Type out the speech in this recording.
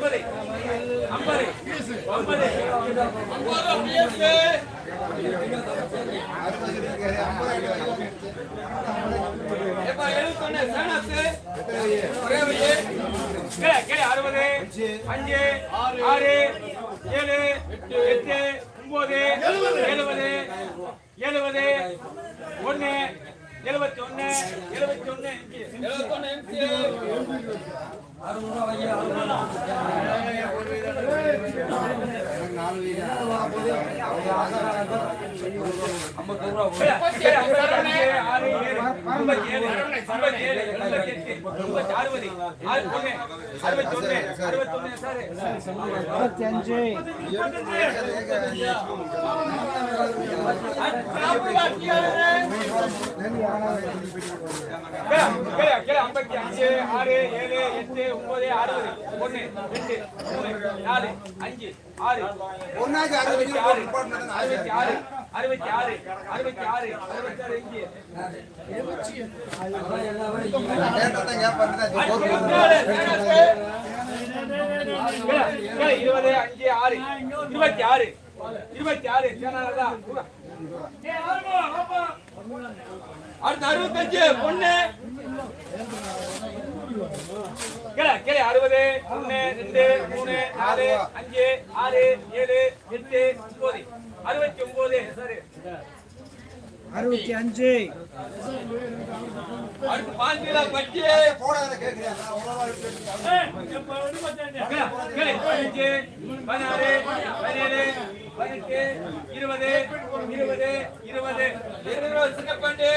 ஐம்பது. ஐம்பது. ஐம்பது. அறுபது. அஞ்சு ஆறு ஏழு எட்டு ஒன்பது எழுபது. எழுபது. எழுபத்தி ஒன்னு எழுபத்தி ஒன்னு எழுபத்தி ஒன்னு அறுபத்தஞ்சு ஐம்பத்தி அஞ்சு ஆறு ஏழு எட்டு ஒன்பது அறுபது ஒன்னு ரெண்டு மூணு நாலு அஞ்சு ஆறு ஒன்னாச்சு அறுபது அறுபத்தி ஆறு அறுபத்தி ஆறு அறுபத்தி ஆறு அறுபத்தி ஆறு இங்கே இருபது அஞ்சு ஆறு இருபத்தி ஆறு இருபத்தி ஆறு அடுத்து அறுபத்தஞ்சு பொண்ணு கிளை அறுபது ஒன்னு ரெண்டு மூணு நாலு அஞ்சு ஆறு ஏழு எட்டு ஒன்பது. அறுபத்தி ஒன்பது சரி அறுபத்தி அஞ்சு பதினாறு இருபது இருபது இருபது. இருபது சின்னப்பண்டு